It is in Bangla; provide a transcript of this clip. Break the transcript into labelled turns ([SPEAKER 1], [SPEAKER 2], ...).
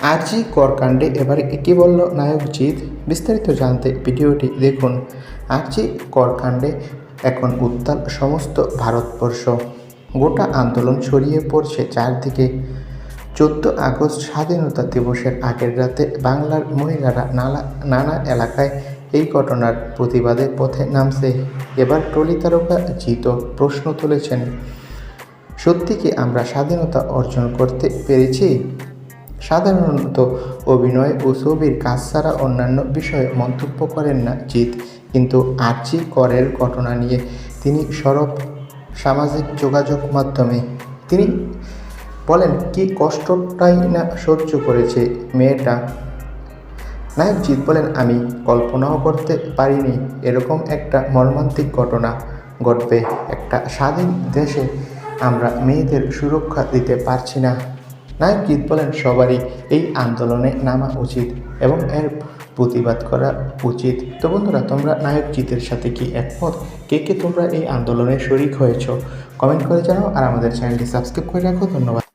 [SPEAKER 1] আরজি করকাণ্ডে এবারে কি বলল, নায়ক জিৎ, বিস্তারিত জানতে ভিডিওটি দেখুন। আরজি করকাণ্ডে এখন উত্তাল সমস্ত ভারতবর্ষ। গোটা আন্দোলন ছড়িয়ে পড়ছে চারদিকে। চোদ্দ আগস্ট স্বাধীনতা দিবসের আগের রাতে বাংলার মহিলারা নানা নানা এলাকায় এই ঘটনার প্রতিবাদে পথে নামছে। এবার টলি তারকা জিতও প্রশ্ন তুলেছেন, সত্যি কি আমরা স্বাধীনতা অর্জন করতে পেরেছি? সাধারণত অভিনয় ও ছবির কাজ ছাড়া অন্যান্য বিষয়ে মন্তব্য করেন না জিৎ। কিন্তু আর্চি করের ঘটনা নিয়ে তিনি সরব সামাজিক যোগাযোগ মাধ্যমে। তিনি বলেন, কি কষ্টটাই না সহ্য করেছে মেয়েটা? নায়ক জিৎ বলেন, আমি কল্পনাও করতে পারিনি, এরকম একটা মর্মান্তিক ঘটনা ঘটবে। একটা স্বাধীন দেশে আমরা মেয়েদের সুরক্ষা দিতে পারছি না। নায়ক গীত বলেন, সবারই এই আন্দোলনে নামা উচিত এবং এর প্রতিবাদ করা উচিত। তো বন্ধুরা, তোমরা জিতের সাথে কি একমত? কে কে তোমরা এই আন্দোলনে শরিক হয়েছ? কমেন্ট করে জানাও আর আমাদের চ্যানেলটি সাবস্ক্রাইব করে রাখো। ধন্যবাদ।